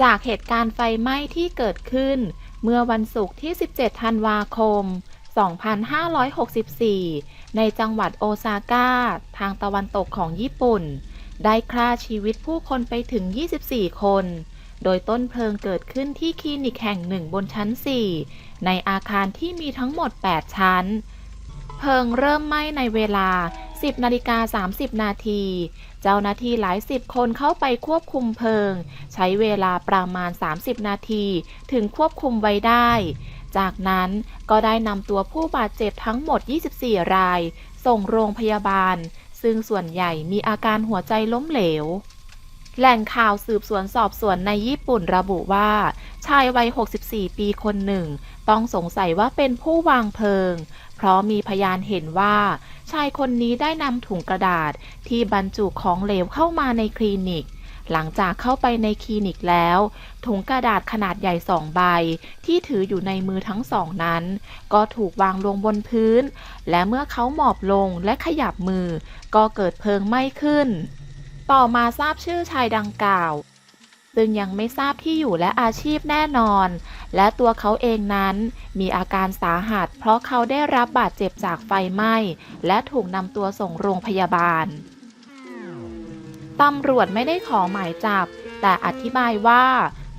จากเหตุการณ์ไฟไหม้ที่เกิดขึ้น เมื่อวันศุกร์ที่ 17 ธันวาคม 2564 ในจังหวัดโอซาก้า ทางตะวันตกของญี่ปุ่น ได้ฆ่าชีวิตผู้คนไปถึง 24 คน โดยต้นเพลิงเกิดขึ้นที่คลินิกแห่งหนึ่งบนชั้น 4 ในอาคารที่มีทั้งหมด 8 ชั้น เพลิงเริ่มไหม้ในเวลา 10นาฬิกา30 นาที เจ้าหน้าที่หลายสิบคนเข้าไปควบคุมเพลิง ใช้เวลาประมาณ 30 นาที ถึงควบคุมไว้ได้ จากนั้นก็ได้นำตัวผู้บาดเจ็บทั้งหมด 24 ราย ส่งโรงพยาบาล ซึ่งส่วนใหญ่มีอาการหัวใจล้มเหลว แหล่งข่าวสืบสวนสอบสวนในญี่ปุ่นระบุว่า ชายวัย 64 ปีคนหนึ่ง ต้องสงสัยว่าเป็นผู้วางเพลิง เพราะมีพยานเห็นว่า ชายคนนี้ได้นำถุงกระดาษที่บรรจุของเหลวเข้ามาในคลินิก หลังจากเข้าไปในคลินิกแล้ว ถุงกระดาษขนาดใหญ่สองใบ ที่ถืออยู่ในมือทั้งสองนั้น ก็ถูกวางลงบนพื้น และเมื่อเขาหมอบลงและขยับมือ ก็เกิดเพลิงไหม้ขึ้น ต่อมาทราบชื่อชายดังกล่าว ซึ่งยังไม่ทราบที่อยู่และอาชีพแน่นอน และตัวเขาเองนั้นมีอาการสาหัส เพราะเขาได้รับบาดเจ็บจากไฟไหม้ และถูกนำตัวส่งโรงพยาบาลตำรวจไม่ได้ขอหมายจับ แต่อธิบายว่า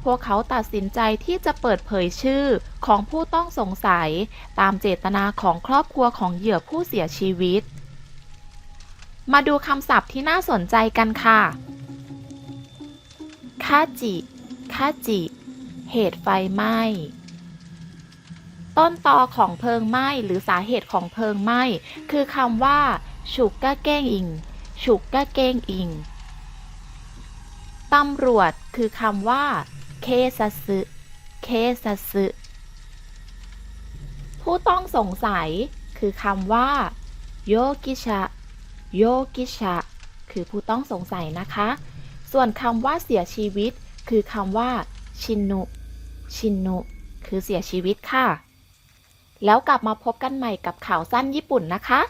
พวกเขาตัดสินใจที่จะเปิดเผยชื่อของผู้ต้องสงสัย ตามเจตนาของครอบครัวของเหยื่อผู้เสียชีวิต มาดูคำศัพท์ที่น่าสนใจกันค่ะ คาจิ คาจิ เหตุไฟไหม้ ต้นตอของเพลิงไหม้หรือสาเหตุของเพลิงไหม้คือคำว่า ฉุกกะเก้งอิง ฉุกกะเก้งอิง ตำรวจคือคำว่า เคซัสึ เคซัสึ ผู้ต้องสงสัยคือคำว่า โยกิชะ โยกิชะ คือผู้ต้องสงสัยนะคะ ส่วนคำว่าเสียชีวิต คือคำว่า ชินุ ชินุคือเสียชีวิตค่ะ แล้วกลับมาพบกันใหม่กับข่าวสั้นญี่ปุ่นนะคะ